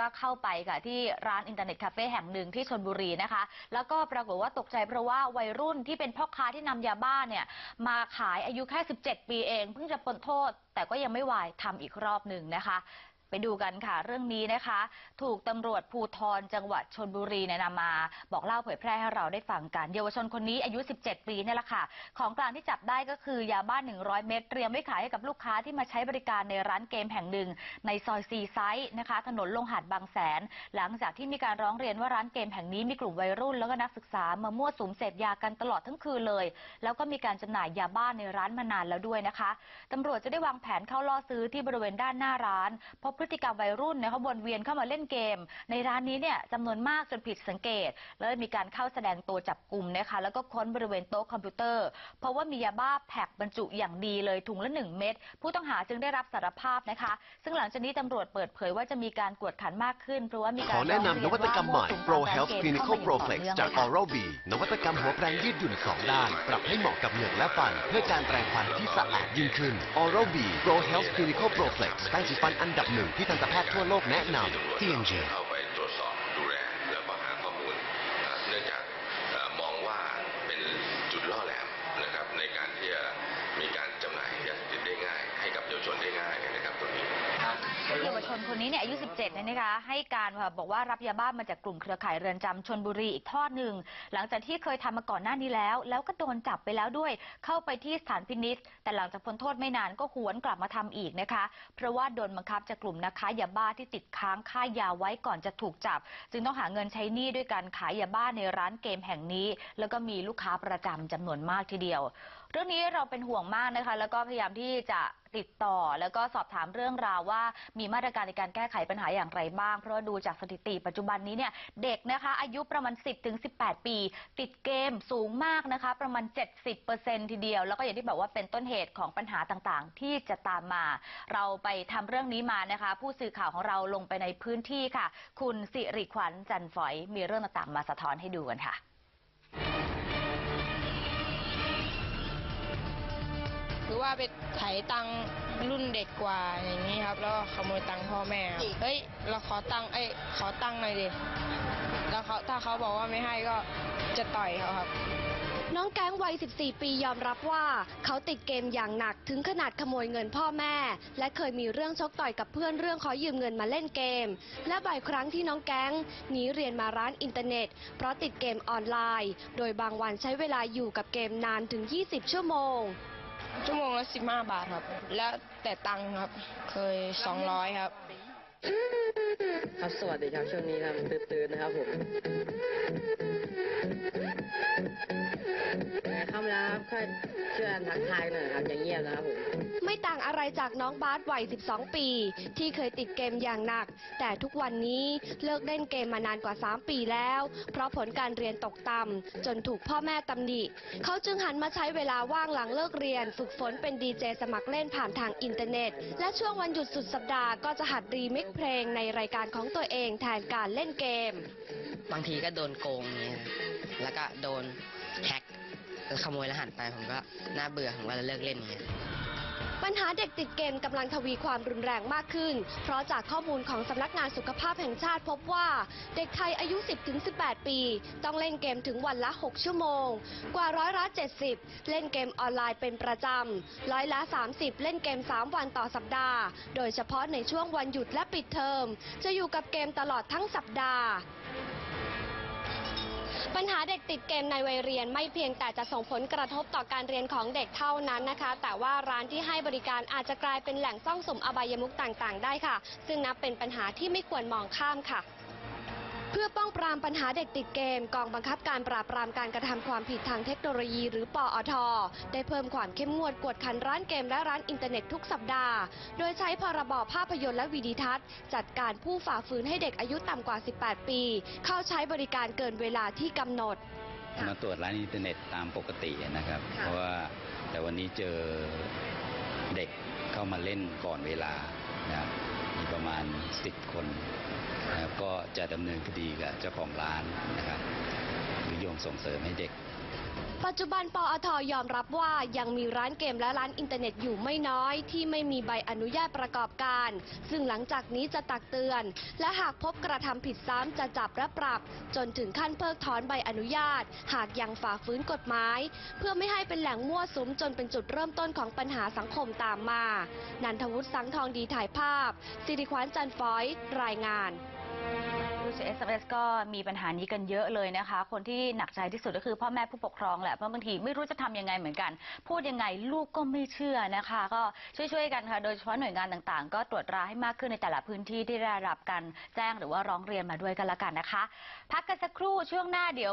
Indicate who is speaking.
Speaker 1: ก็เข้าไปค่ะที่ร้านอินเทอร์เน็ตคาเฟ่แห่งหนึ่งที่ชนบุรีนะคะ แล้วก็ปรากฏว่าตกใจเพราะว่าวัยรุ่นที่เป็นพ่อค้าที่นำยาบ้าเนี่ยมาขายอายุแค่ 17 ปีเอง เพิ่งจะพ้นโทษ แต่ก็ยังไม่วายทำอีกรอบหนึ่งนะคะ ไปดูกันค่ะ เรื่องนี้นะคะ ถูกตำรวจภูทรจังหวัดชนบุรีเนี่ยนำมา บอกเล่าเผยแพร่ให้เราได้ฟังกัน เยาวชนคนนี้อายุ 17 ปีเนี่ยแหละค่ะ ของกลางที่จับได้ก็คือยาบ้าน 100 เม็ดเตรียมไว้ขายให้กับลูกค้าที่มาใช้บริการในร้านเกมแห่งหนึ่ง ในซอยซีไซต์นะคะ ถนนลงหาดบางแสน หลังจากที่มีการร้องเรียนว่าร้านเกมแห่งนี้มีกลุ่มวัยรุ่น แล้วก็นักศึกษามามั่วสุมเสพยากันตลอดทั้งคืนเลย แล้วก็มีการจำหน่ายยาบ้านในร้านมานานแล้วด้วยนะคะตำรวจจะได้วางแผนเข้าล่อซื้อที่บริเวณด้านหน้าร้านพบพฤติกรรมวัยรุ่นเนี่ยเขาวนเวียนเข้ามาเล่นเกม ในร้านนี้เนี่ยจำนวนมากจนผิดสังเกต แล้วมีการเข้าแสดงตัวจับกลุ่มนะคะแล้วก็ค้นบริเวณโต๊ะคอมพิวเตอร์ เพราะว่ามียาบ้าแพ็คบรรจุอย่างดีเลยถุงละหนึ่งเม็ดผู้ต้องหาจึงได้รับสารภาพนะคะ ซึ่งหลังจากนี้ตำรวจเปิดเผยว่าจะมีการกวดขันมากขึ้นเพราะว่ามี
Speaker 2: ข
Speaker 1: การ
Speaker 2: อแนะนำนวัตกรรมใหม่ Pro
Speaker 1: ร้องเรียนว่า
Speaker 2: Health
Speaker 1: มั่วสุม
Speaker 2: Clinical
Speaker 1: การเกม
Speaker 2: Pro
Speaker 1: เข้ามา
Speaker 2: Flex
Speaker 1: อย่าง
Speaker 2: จาก
Speaker 1: ต่อเนื่องเลยค่ะ
Speaker 2: Oral B นวัตกรรมหัวแปรงยืดหยุ่น 2 ด้าน ปรับให้เหมาะกับเหงือกและฟัน เพื่อการแปรงฟันที่สะอาดยิ่งขึ้น Oral B Pro Health Clinical Pro Flex แปรงสีฟันอันดับหนึ่งที่ทันตแพทย์ทั่วโลกแนะนำ
Speaker 3: TNG คนนี้เนี่ย
Speaker 1: อายุ 17เนี่ยนะคะให้การค่ะบอกว่ารับยาบ้ามาจากกลุ่มเครือข่ายเรือนจำชนบุรีอีกทอดหนึ่ง หลังจากที่เคยทำมาก่อนหน้านี้แล้ว แล้วก็โดนจับไปแล้วด้วย เข้าไปที่สถานพินิษแต่หลังจากพ้นโทษไม่นานก็หวนกลับมาทำอีกนะคะ เพราะว่าโดนบังคับจากกลุ่มนะคะยาบ้าที่ติดค้างค่ายาไว้ก่อนจะถูกจับ จึงต้องหาเงินใช้หนี้ด้วยการขายยาบ้าในร้านเกมแห่งนี้ แล้วก็มีลูกค้าประจำจำนวนมากทีเดียว เรื่องนี้เราเป็นห่วงมากนะคะ แล้วก็พยายามที่จะติดต่อ แล้วก็สอบถามเรื่องราวว่ามีมาตรการในการแก้ไขปัญหาอย่างไรบ้าง เพราะว่าดูจากสถิติปัจจุบันนี้เนี่ยเด็กนะคะอายุประมาณ 10ถึง18 ปี ติดเกมสูงมากนะคะ ประมาณ 70%ทีเดียว แล้วก็อย่างที่บอกว่าเป็นต้นเหตุของปัญหาต่างๆ ที่จะตามมา เราไปทำเรื่องนี้มานะคะ ผู้สื่อข่าวของเราลงไปในพื้นที่ค่ะ คุณสิริขวัญจันฝอยมีเรื่องต่างๆ มาสะท้อนให้ดูกันค่ะ
Speaker 4: หรือว่าไปไถตังค์รุ่นเด็กกว่าอย่างนี้ครับแล้วก็ขโมยตังค์พ่อแม่ครับเฮ้ยเราขอตังค์เอ้ยขอตังค์หน่อยดิแล้วเขาถ้าเขาบอกว่าไม่ให้ก็จะต่อยเขาครับ
Speaker 5: น้องแก๊งวัย 14 ปียอมรับว่า เขาติดเกมอย่างหนักถึงขนาดขโมยเงินพ่อแม่ และเคยมีเรื่องชกต่อยกับเพื่อนเรื่องขอยืมเงินมาเล่นเกม และบ่อยครั้งที่น้องแก๊งหนีเรียนมาร้านอินเทอร์เน็ต เพราะติดเกมออนไลน์ โดยบางวันใช้เวลาอยู่กับเกมนานถึง 20 ชั่วโมง
Speaker 4: ชั่วโมงละสิบห้าบาทครับแล้วแต่ตังค์ครับเคยสองร้อยครับ
Speaker 6: ครับสวัสดีครับช่วงนี้ครับตื่นๆนะครับผม เข้ามาแล้วครับค่อยช่วยกันทักทายหน่อยครับอย่าเงียบนะครับผม
Speaker 5: ไม่ต่างอะไรจากน้องบาสวัย 12 ปี ที่เคยติดเกมอย่างหนัก แต่ทุกวันนี้เลิกเล่นเกมมานานกว่า 3 ปีแล้ว เพราะผลการเรียนตกต่ำจนถูกพ่อแม่ตำหนิ เขาจึงหันมาใช้เวลาว่างหลังเลิกเรียน ฝึกฝนเป็นดีเจสมัครเล่นผ่านทางอินเทอร์เน็ต และช่วงวันหยุดสุดสัปดาห์ก็จะหัดรีมิกซ์เพลงในรายการของตัวเองแทนการเล่นเกม
Speaker 7: บางทีก็โดนโกงอย่างเงี้ยแล้วก็โดนแฮ็ก ขโมยรหัสไปผมก็น่าเบื่อผมก็เลยเลิกเล่นอย่างเงี้ย
Speaker 5: ปัญหาเด็กติดเกมกำลังทวีความรุนแรงมากขึ้น เพราะจากข้อมูลของสำนักงานสุขภาพแห่งชาติพบว่า เด็กไทยอายุ 10-18 ปี ต้องเล่นเกมถึงวันละ 6 ชั่วโมง กว่าร้อยละ70 เล่นเกมออนไลน์เป็นประจำร้อยละ 30 เล่นเกม 3 วันต่อสัปดาห์ โดยเฉพาะในช่วงวันหยุดและปิดเทอม จะอยู่กับเกมตลอดทั้งสัปดาห์ ปัญหาเด็กติดเกมในวัยเรียนไม่เพียงแต่จะส่งผลกระทบต่อการเรียนของเด็กเท่านั้นนะคะ แต่ว่าร้านที่ให้บริการอาจจะกลายเป็นแหล่งซ่องสุมอบายมุขต่างๆ ได้ค่ะ ซึ่งนับเป็นปัญหาที่ไม่ควรมองข้ามค่ะ เพื่อป้องปรามปัญหาเด็กติดเกม กองบังคับการปราบปรามการกระทำความผิดทางเทคโนโลยีหรือปอท ได้เพิ่มความเข้มงวดกวดขันร้านเกมและร้านอินเทอร์เน็ตทุกสัปดาห์ โดยใช้พรบภาพยนตร์และวิดีทัศน์ จัดการผู้ฝ่าฝืนให้เด็กอายุต่ำกว่า 18 ปี เข้าใช้บริการเกินเวลาที่กำหนด
Speaker 8: มาตรวจร้านอินเทอร์เน็ตตามปกตินะครับ เพราะว่าแต่วันนี้เจอเด็กเข้ามาเล่นก่อนเวลานะครับมี ประมาณ๑๐คนก็จะดำเนินคดีกับเจ้าของร้านนะครับ ยมส่งเสริมให้เด็ก
Speaker 5: ปัจจุบันปอทยอมรับว่ายังมีร้านเกมและร้านอินเทอร์เน็ตอยู่ไม่น้อย ที่ไม่มีใบอนุญาตประกอบการ ซึ่งหลังจากนี้จะตักเตือน และหากพบกระทำผิดซ้ำจะจับและปรับ จนถึงขั้นเพิกถอนใบอนุญาต หากยังฝ่าฝืนกฎหมาย เพื่อไม่ให้เป็นแหล่งมั่วสุมจนเป็นจุดเริ่มต้นของปัญหาสังคมตามมา นันทวุฒิสังทองดีถ่ายภาพสิริขวัญจันทร์ฟอย รายงาน
Speaker 1: ดูจาก SMS ก็มีปัญหานี้กันเยอะเลยนะคะ คนที่หนักใจที่สุดก็คือพ่อแม่ผู้ปกครองแหละเพราะบางทีไม่รู้จะทำยังไงเหมือนกัน พูดยังไงลูกก็ไม่เชื่อนะคะ ก็ช่วยๆกันค่ะ โดยเฉพาะหน่วยงานต่างๆ ก็ตรวจตราให้มากขึ้นในแต่ละพื้นที่ที่ได้รับการแจ้งหรือว่าร้องเรียนมาด้วยกันละกันนะคะ พักกันสักครู่ช่วงหน้าเดี๋ยว